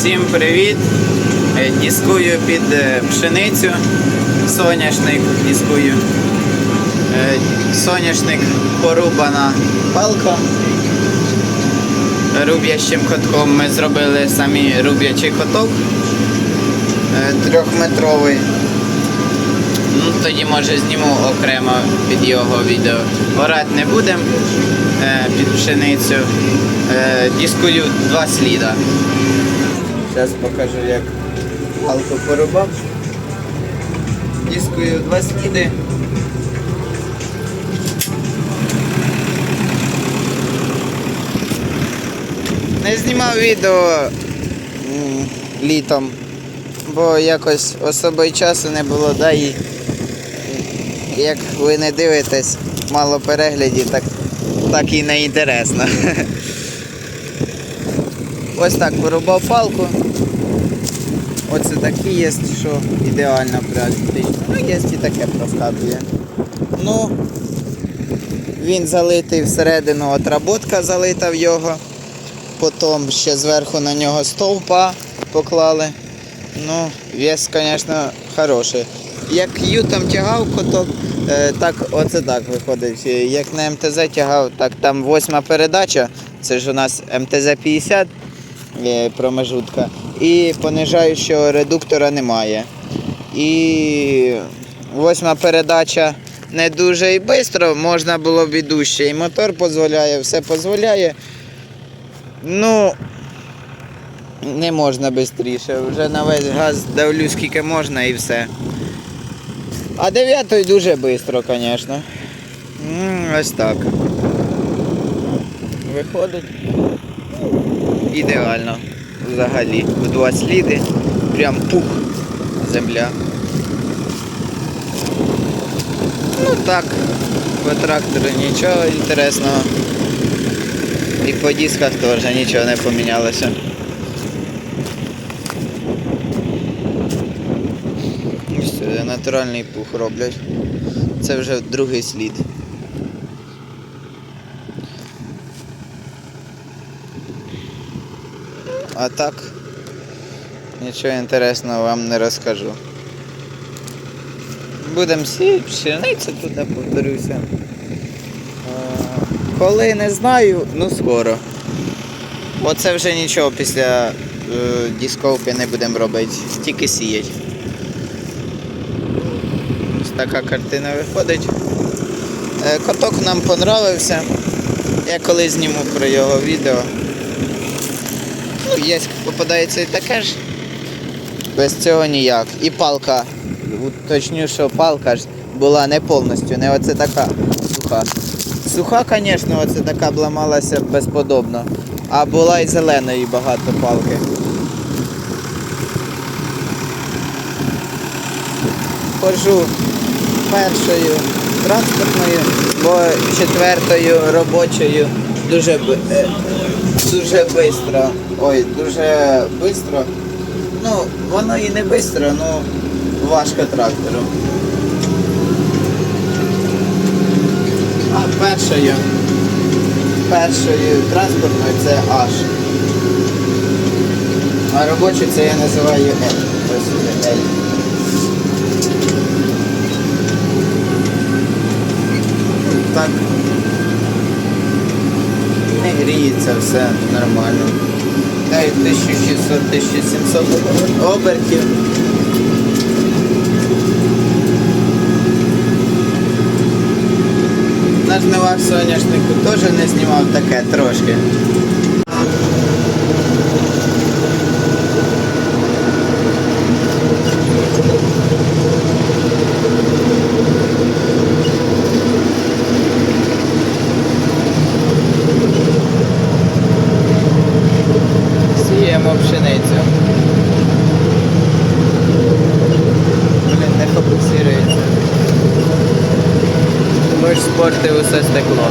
Всім привіт! Е, Дискую під е, пшеницю. Соняшник дискую. Е, Соняшник порубана палка. Руб'ящим котком ми зробили самі руб'ячий коток трьохметровий. Ну, тоді може зніму окремо під його відео. Орати не будемо під пшеницю. Дискую два сліда. Зараз покажу, як палку порубав. Дискую два сліди. Не знімав відео літом, бо якось особо й часу не було, да, і як ви не дивитесь, мало переглядів, так, так і не інтересно. Ось так вирубав палку. Оце такі є, що ідеально практично. Ну, є і таке проскакує. Ну, він залитий всередину, отработка залита в його. Потім ще зверху на нього стовпа поклали. Ну, вес, звісно, хороший. Як ютом тягав коток, е, так оце так виходить. Як на МТЗ тягав, так там восьма передача, це ж у нас МТЗ-50 е, промежутка. І понижаючого редуктора немає. І восьма передача не дуже і швидко, можна було б і дужче. І мотор дозволяє, все дозволяє. Ну, не можна швидше. Вже на весь газ давлю скільки можна і все. А дев'ятою дуже швидко, звісно. Ось так. Виходить. Ідеально. Взагалі. В два сліди. Прям пух. Земля. Ну так. По трактору нічого інтересного. І по дисках теж нічого не помінялося. Натуральний пух роблять. Це вже другий слід. А так нічого інтересного вам не розкажу. Будемо сіяти пшеницю туди повторюся. Е, Коли не знаю, ну скоро. Бо це вже нічого після е, дисковки не будемо робити, тільки сіять. Ось така картина виходить. Е, Коток нам понравився. Я колись зніму про його відео. Ну, є, попадається і таке ж. Без цього ніяк. І палка. Уточню, що палка ж була не повністю, не оце така суха. Суха, звісно, оце така обламалася безподобно. А була і зеленої багато палки. Ходжу першою транспортною, бо четвертою робочою дуже е, дуже швидко. Ой, дуже швидко. Ну, воно і не швидко, ну важко трактору. А першою, першою транспортною це H. А робочу це я називаю L. Ось L. Так. Не гріється все нормально. Дай 1600-1700 обертів. На жнивах соняшнику теж не знімав таке трошки. Сіємо пшеницю. Блін, не фокусується. Спортив усе стекло.